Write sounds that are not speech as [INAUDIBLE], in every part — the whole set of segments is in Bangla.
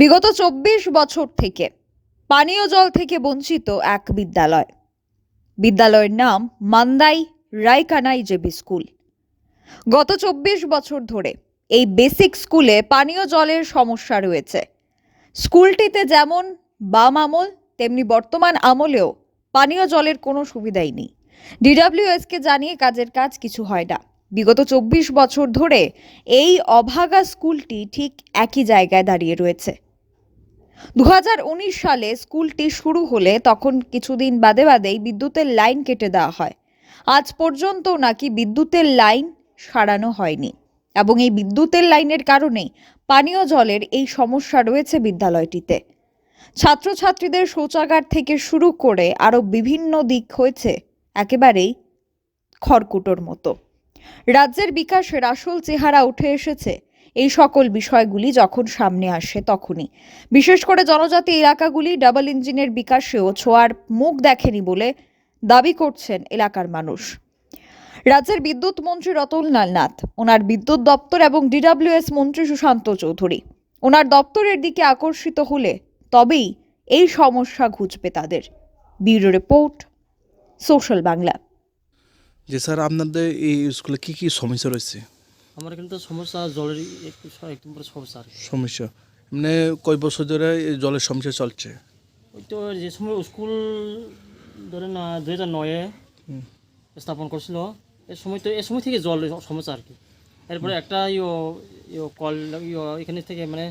বিগত চব্বিশ বছর থেকে পানীয় জল থেকে বঞ্চিত এক বিদ্যালয়। বিদ্যালয়ের নাম মান্দাই রায়কানাই জেবি স্কুল। গত চব্বিশ বছর ধরে এই বেসিক স্কুলে পানীয় জলের সমস্যা রয়েছে। স্কুলটিতে যেমন বাম আমল, তেমনি বর্তমান আমলেও পানীয় জলের কোনো সুবিধাই নেই। ডিডাব্লিউএসকে জানিয়ে কাজের কাজ কিছু হয় না। বিগত চব্বিশ বছর ধরে এই অভাগা স্কুলটি ঠিক একই জায়গায় দাঁড়িয়ে রয়েছে। দু হাজার উনিশ সালে স্কুলটি শুরু হলে তখন কিছুদিন বাদে বাদেই বিদ্যুতের লাইন কেটে দেওয়া হয়। আজ পর্যন্ত নাকি বিদ্যুতের লাইন সারানো হয়নি এবং এই বিদ্যুতের লাইনের কারণেই পানীয় জলের এই সমস্যা রয়েছে বিদ্যালয়টিতে। ছাত্রছাত্রীদের শৌচাগার থেকে শুরু করে আরও বিভিন্ন দিক হয়েছে একেবারেই খড়কুটোর মতো। রাজ্যের বিকাশের আসল চেহারা উঠে এসেছে এই সকল বিষয়গুলি যখন সামনে আসে তখনই। বিশেষ করে জনজাতি এলাকাগুলি ডাবল ইঞ্জিনের বিকাশেও ছোঁয়ার মুখ দেখেনি বলে দাবি করছেন এলাকার মানুষ। রাজ্যের বিদ্যুৎ মন্ত্রী রতন লাল নাথ, ওনার বিদ্যুৎ দপ্তর এবং ডিডাব্লিউএস মন্ত্রী সুশান্ত চৌধুরী। ওনার দপ্তরের দিকে আকর্ষিত হলে তবেই এই সমস্যা ঘুচবে তাদের। Bureau report, social Bangla. যে স্যার, আপনাদের এই স্কুলে কি কি সমস্যা রয়েছে? আমার এখানে তো সমস্যা জলের একটু একদম সমস্যা আর কি। সমস্যা। মানে কয় বছর ধরে এই জলের সমস্যা চলছে? ওই তো যে সময় স্কুল ধরে না দুই হাজার নয়ে স্থাপন করছিল এ সময় তো এ সময় থেকে জল সমস্যা আর কি। এরপরে একটা ইয়ো ইয়ো কল ইয়ো এখানে থেকে মানে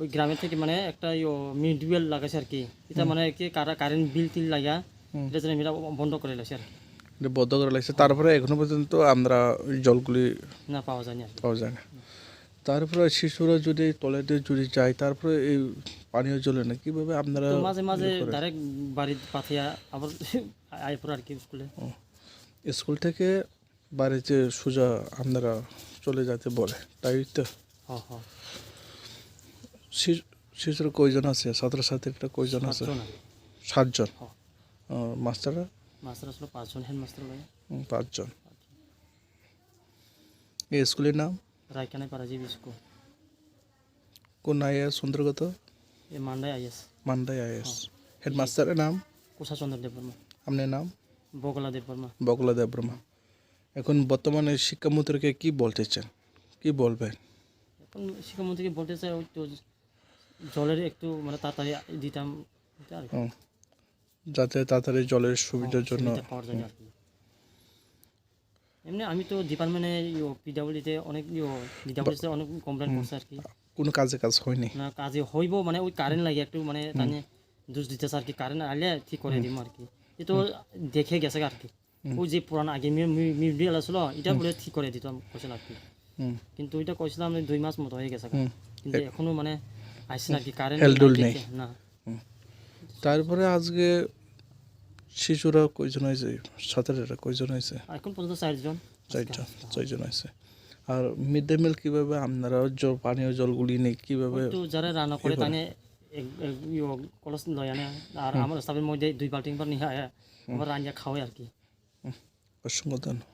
ওই গ্রামের থেকে মানে একটা ইয়ো মিডওয়েল লাগাইছে আর কি। এটা মানে কি কারেন্ট বিল টিল লাগা এটা যেন বন্ধ করে লাগছে আর কি। বদ্ধ করা লাগছে তারপরে এখনও পর্যন্ত আমরা জলগুলি না পাওয়া যায়নি আর কি পাওয়া যায় না তারপরে শিশুরা যদি টয়লেটে যদি যায় তারপরে এই পানীয় জলে না কীভাবে আপনারা মাঝে মাঝে ইয়ে ডাইরেক্ট বাড়ির পাঠিয়া আবার [LAUGHS] আয় পড়ে আর কি স্কুলে। স্কুল থেকে বাড়িতে সোজা আপনারা চলে যেতে বলে তাই তো? হ্যাঁ হ্যাঁ শিশু- শিশুরা কয়জন আছে? ছাত্রছাত্রীরা কয়জন আছে? সাতজন। মাস্টাররা? মাস্টার আসলো পাঁচজন হেড মাস্টার লাগে পাঁচজন। এই স্কুলের নাম? রায়কানায় পারাজি স্কুল। কোন আইএস অন্তর্গত? এ মান্ডায় আইএস। মান্দাই আইএস। হেডমাস্টারের নাম? কুশাচন্দ্র দেববর্মা। আপনার নাম? বগলা দেববর্মা। বকলা দেবব্রহ্মা এখন বর্তমানে শিক্ষামন্ত্রীকে কি বলতে চান? কি বলবেন? এখন শিক্ষামন্ত্রীকে বলতে চাই জলের একটু মানে তাড়াতাড়ি দিতাম। যাতে তাড়াতাড়ি জলের সুবিধার জন্য পাওয়ার জন্য এমনি আমি তো ডিপার্টমেন্টে পিডাব্লিউডিতে অনেক ডিডাব্লিউডিতে অনেক কমপ্লেন করছে আর কি। কোনো কাজে কাজ হয়নি। না কাজে হইব মানে ওই কারেন্ট লাগে একটু মানে তানে দোষ দিতেছে আর কি কারেন্ট আলে ঠিক করে দিম আর কি। এ তো দেখে গেছে আর কি। ওই যে পুরান আগে মিডিয়াল আসলো এটা বলে ঠিক করে দিতাম কৈছিল আর কি। কিন্তু ওইটা কইছিলাম দুই মাস মতো হয়ে গেছে কিন্তু এখনও মানে আসছে না আর কি কারেন্ট না। তারপরে আজকে শিশুরা কয়জন হয়েছে? ছাত্রীরা কয়জন হয়েছে? এখন পর্যন্ত চারজন। চারজন চারজন হয়েছে। আর মিড ডে মিল কীভাবে আপনারা জল পানীয় জলগুলি নেই কীভাবে যারা রান্না করে তানে কলস লয় আনে। আর আমার স্টাফের মধ্যে দুই বাল্টিং বার নিয়ে আবার রান্না খাওয়াই আর কি। অসংখ্য ধন্যবাদ।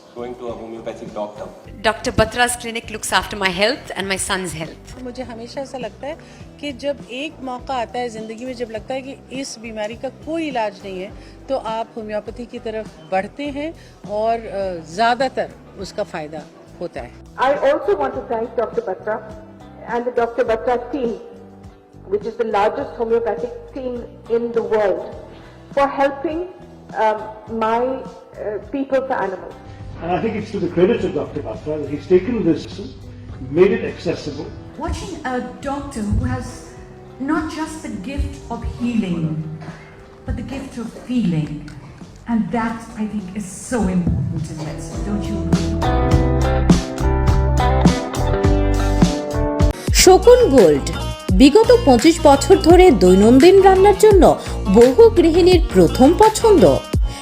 going to a homeopathic doctor. Dr. Batra's clinic looks after my health and my son's health. मुझे हमेशा ऐसा लगता है कि जब एक मौका आता है ज़िंदगी में जब लगता है कि इस बीमारी का कोई इलाज नहीं है तो आप होम्योपैथी की तरफ़ बढ़ते हैं और अ, ज़्यादातर उसका फ़ायदा होता है I also want to thank Dr. Batra and the Dr. Batra team, which is the largest homeopathic team in the world, for helping um, my uh, people for animals. And I think it's to the credit of Dr. Batra that he's taken this, made it accessible, watching a doctor who has not just the gift of healing, but the gift of feeling. And that, I think, is so important in medicine, don't you agree? Shakun gold বিগত পঁচিশ বছর ধরে দৈনন্দিন রান্নার জন্য বহু গৃহিণীর প্রথম পছন্দ